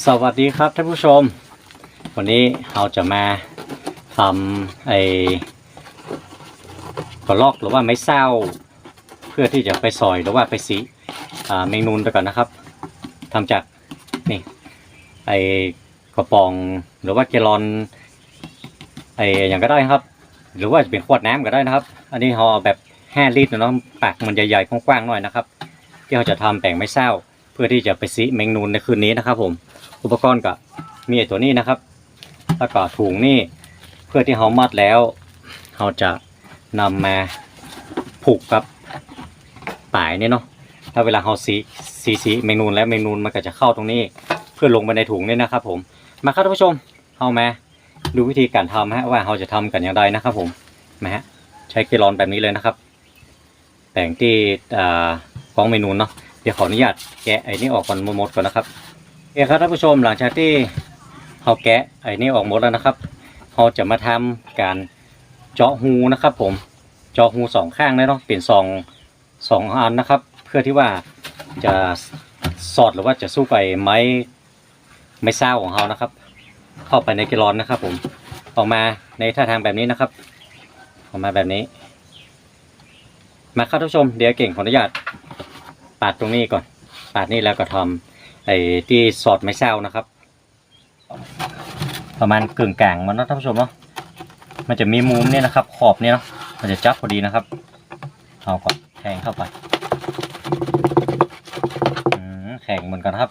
สวัสดีครับท่านผู้ชม วันนี้เราจะมาทำไอ้กระลอกหรือว่าไม้เศร้า เพื่อที่จะไปซอยหรือว่าไปสีเมนูนไปก่อนนะครับทำจากนี่ไอ้กระป๋องหรือว่าแกลอนไอ้อย่างก็ได้ครับ หรือว่าจะเป็นขวดน้ำก็ได้นะครับ อันนี้เราเอาแบบ5ลิตรเนาะปากมันใหญ่ๆกว้างๆหน่อยนะครับ ที่เราจะทำแป่งไม้เศร้า เพื่อที่จะไปซีเมงนูนในคืนนี้นะครับ ผม อุปกรณ์ก็มีไอตัวนี้นะครับ แล้วก็ถุงนี่เพื่อที่เรามัดแล้วเราจะนำมาผูกกับป่ายนี่เนาะถ้าเวลาเราซีซีซีเมนูนแล้วเมนูนมันก็จะเข้าตรงนี้ เพื่อลงไปในถุงนี่นะครับ ผมมาครับท่านผู้ชมเอามาดูวิธีการทำฮะว่าเราจะทำกันอย่างไรนะครับ ผมมาฮะใช้เกลอนแบบนี้เลยนะครับแป่งที่อกองเมนูเนาะ เดี๋ยวขออนุญาตแกะไอ้นี่ออกก่อนหมดก่อนนะครับโอเคครับท่านผู้ชมหลังจากที่เราแกะไอ้นี่ออกหมดแล้วนะครับเราจะมาทำการเจาะหูนะครับผมเจาะหูสองข้างเลยเนาะเปลี่ยนสองสองอันนะครับ เพื่อที่ว่าจะสอดหรือว่าจะสู้ไปไม้ไม้เศร้าของเรานะครับ เข้าไปในกิลอนนะครับ ผมออกมาในท่าทางแบบนี้นะครับ ออกมาแบบนี้ มาครับท่านผู้ชมเดี๋ยวเก่งขออนุญาต ปาดตรงนี้ก่อน ปาดนี่แล้วก็ทำไอ้ที่สอดไม้เศร้านะครับ ประมาณกึ่งกลางมันเนาะท่านผู้ชมเนาะมันจะมีมุมเนี่ยนะครับ ขอบเนี่ยเนาะมันจะจับพอดีนะครับเอาก่อนแทงเข้าไปแข็งเหมือนกันครับ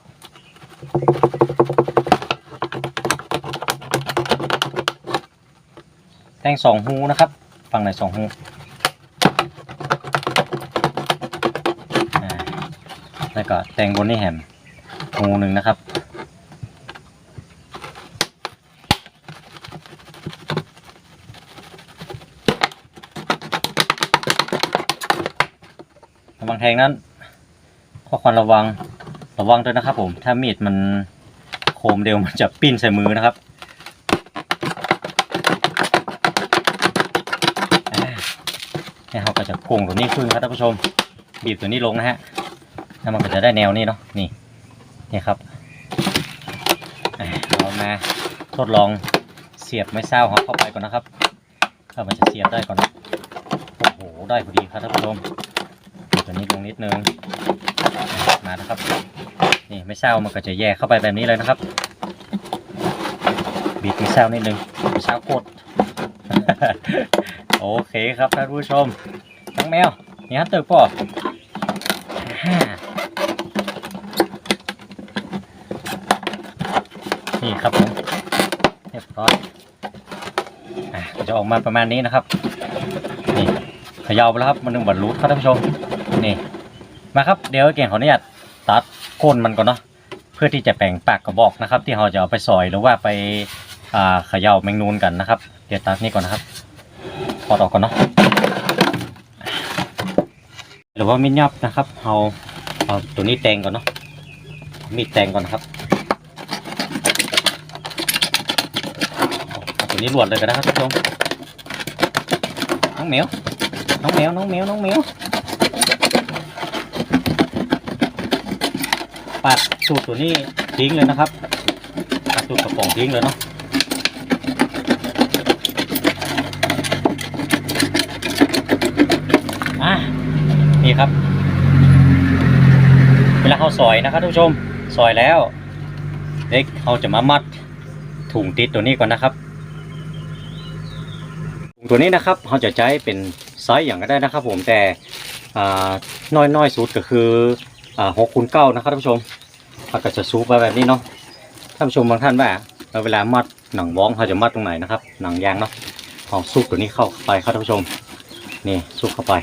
แทงสองหูนะครับ ฝั่งไหนสองหู แล้วก็แตงบนนี่แฮมงูหนึ่งนะครับ ระวังแทงนั้นข้อควรระวังระวังด้วยนะครับ ผม ถ้ามีดมันโคมเดียวมันจะปิ้นใส่มือนะครับเนี่ยเขาก็จะโก่งตัวนี้ขึ้นครับท่านผู้ชม บีบตัวนี้ลงนะฮะ แล้วมันก็จะได้แนวนี้เนาะนี่นี่ครับอะเรามาทดลองเสียบไม้เศร้าของเข้าไปก่อนนะครับถ้ามันจะเสียบได้ก่อนนะโอ้โหได้พอดีครับท่านผู้ชมบีบตัวนี้ลงนิดนึงมานะครับนี่ไม้เศร้ามันก็จะแยกเข้าไปแบบนี้เลยนะครับ บีบไม้เศร้านิดนึงไม้เศร้าโคตรโอเคครับท่านผู้ชมทั้งแมวนี่ฮะเติร์ปอ ห้า นี่ครับผมเรียบร้อยอะก็จะออกมาประมาณนี้นะครับ นี่เขยาไปแล้วครับ มันหนึ่งบรรลุครับท่านผู้ชม นี่ มาครับ เดี๋ยวเก่งขออนุญาตตัดโคนมันก่อนเนาะ เพื่อที่จะแปลงปากกระบอกนะครับ ที่เราจะเอาไปซอยหรือว่าไปอ่าเขย่าแมงนูนกันนะครับ เดี๋ยวตัดนี่ก่อนนะครับถอดออกก่อนเนาะ หรือว่ามีดยับนะครับ เอาเอาตัวนี้แตงก่อนเนาะ มีดแตงก่อนนะครับเอาตัว นี้หลวดเลยก็ได้ครับท่านผู้ชมน้องเหมียวน้องแมว น้องแมว น้องแมว ปัดสูตรตัวนี้ทิ้งเลยนะครับ ปัดสูตรกระป๋องทิ้งเลยเนาะอะนี่ครับ เวลาเขาซอยนะครับท่านผู้ชมซอยแล้วเด็กเขาจะมามัดถุงติดตัวนี้ก่อนนะครับ ตัวนี้นะครับเขาจะใช้เป็นไซส์อย่างก็ได้นะครับ ผมแต่น้อยน้อยสุดก็คือหกคูณเก้านะครับท่านผู้ชมเขาก็จะซูปไปแบบนี้เนาะท่านผู้ชมบางท่านว่าเวลามัดหนังว้องเขาจะมัดตรงไหนนะครับ หนังยางเนาะเอาซุปตัวนี้เข้าไปครับท่านผู้ชมนี่ซุปเข้าไป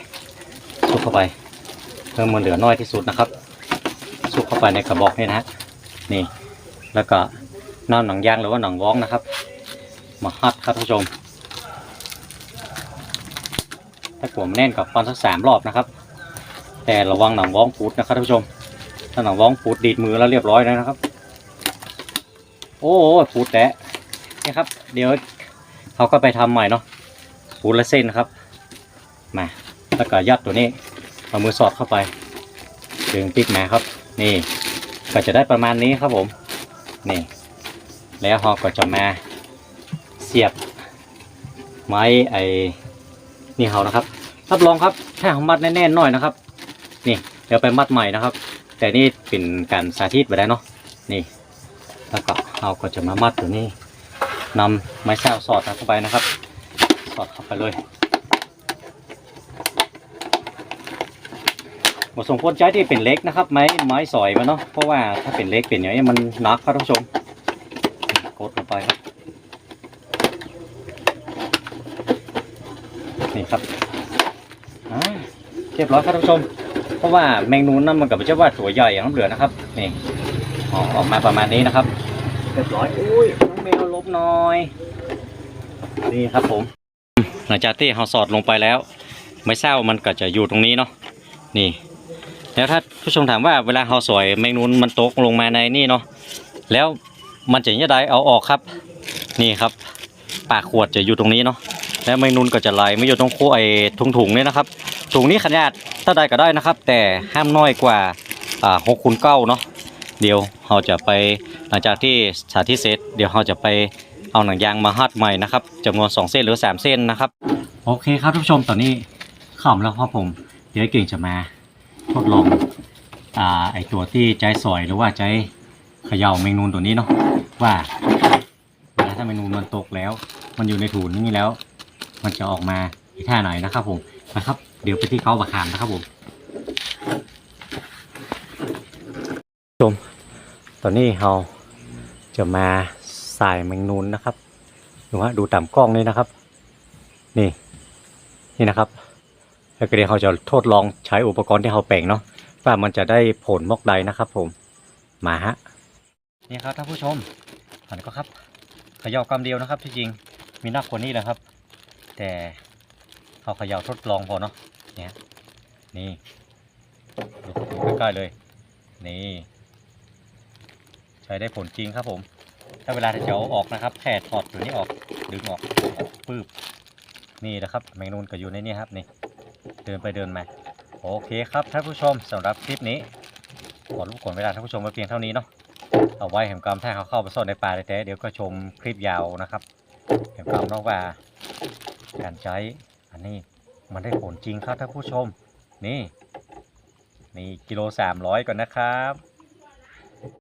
ซุกเข้าไปเพิ่มมันเหลือน้อยที่สุดนะครับซุกเข้าไปในกระบอกนี่นะฮะนี่แล้วก็น้ำหนังยางหรือว่าหนังว้องนะครับ มาฮัดครับท่านผู้ชม ถ้ากลัวมแน่นกับฟันสักสามรอบนะครับ แต่ระวังหนังว้องปูดนะครับท่านผู้ชม ถ้าหนังว้องปูดดีดมือแล้วเรียบร้อยแล้วนะครับ โอ้ปูดแตะนี่ครับ เดี๋ยวเขาก็ไปทำใหม่เนาะปูดละเส้นนะครับ มา แล้วก็ยัดตัวนี้เอามือสอดเข้าไปดึงปิดมาครับ นี่ ก็จะได้ประมาณนี้ครับผม นี่ แล้วเราก็จะมาเสียบไม้ไอ นี่เขานะครับรับรองครับถ้าเรามัดแน่นๆหน่อยนะครับ นี่เดี๋ยวไปมัดใหม่นะครับ แต่นี่เป็นการสาธิตไปได้เนาะนี่แล้วก็เราก็จะมามัดตัวนี้นำไม้แซวสอดเข้าไปนะครับ สอดเข้าไปเลยบทสมควรใช้ที่เป็นเล็กนะครับ ไม้ไม้สอยมาเนาะเพราะว่าถ้าเป็นเล็กเป็นอย่างนี้มันหนักครับท่านผู้ชมกดลงไปครับ นี่ครับอ่าเรียบร้อยครับท่านผู้ชม เพราะว่าแมงนูนนั่นมันกับไม่ใช่ว่าตัวใหญ่อย่างน้ำเหลือนะครับนี่ออกออกมาประมาณนี้นะครับเรียบร้อยอุ้ยน้องเมลลบน่อยนี่ครับผม หลังจากที่เราสอดลงไปแล้ว ไม้เศร้ามันก็จะอยู่ตรงนี้เนาะนี่ แล้วถ้าผู้ชมถามว่าเวลาเราสอยแมงนูนมันตกลงมาในนี่เนาะแล้วมันจะยังไงเอาออกครับ นี่ครับ ปากขวดจะอยู่ตรงนี้เนาะ แล้วแมนูนก็จะไหลไม่อยู่ตรงคู่ไอ้ถุงๆนี่นะครับ ถุงนี้ขนาดเท่าใดก็ได้นะครับ แต่ห้ามน้อยกว่าอ่าหกคูณเก้าเนาะเดี๋ยวเราจะไปหลังจากที่สาธิตเสร็จเดี๋ยวเราจะไปเอาหนังยางมาฮัดใหม่นะครับจำนวน 2 เส้นหรือ 3 เส้นนะครับ โอเคครับทุกผู้ชมตอนนี้ข้ามแล้วครับผม เดี๋ยวไอ้เก่งจะมาทดลองอ่าไอตัวที่ใจสอยหรือว่าใจเขย่าแมนูนตัวนี้เนาะว่าเวลาถ้าแมนูมันตกแล้ว มันอยู่ในถุงนี้แล้ว มันจะออกมาอีท่าไหนนะครับผมนะครับ เดี๋ยวไปที่เขาบะขามนะครับผมชมตอนนี้เราจะมาใส่แมงนูนนะครับดูฮะดูต่ำกล้องนี่นะครับ นี่นี่นะครับแล้วก็เดี๋ยวเราจะทดลองใช้อุปกรณ์ที่เราแปลงเนาะว่ามันจะได้ผลมอกใดนะครับ ผมมาฮะนี่ครับท่านผู้ชมหันก็ครับขย่ากำเดียวนะครับที่จริงมีนักกว่านี้แหละครับ แต่เขาเขย่าทดลองพอเนาะเนี่ยนี่ดูใกล้ๆเลย นี่ ใช้ได้ผลจริงครับผม ถ้าเวลาที่จะเอาออกนะครับแค่ถอดตัวนี้ออกดึงออกปื๊บนี่นะครับแมงนูนก็อยู่ในนี้ครับนี่ เดินไปเดินมาโอเคครับท่านผู้ชมสำหรับคลิปนี้ขอรบกวนเวลาท่านผู้ชมไว้เพียงเท่านี้เนาะเอาไว้แห่งกรรมถ้าเขาเข้าไปซ่อนในป่าแต่เดี๋ยวก็ชมคลิปยาวนะครับแห่งกรรมนาะว่า การใช้อันนี้มันได้ผลจริงครับท่านผู้ชม นี่ นี่กิโลสามร้อยก่อนนะครับ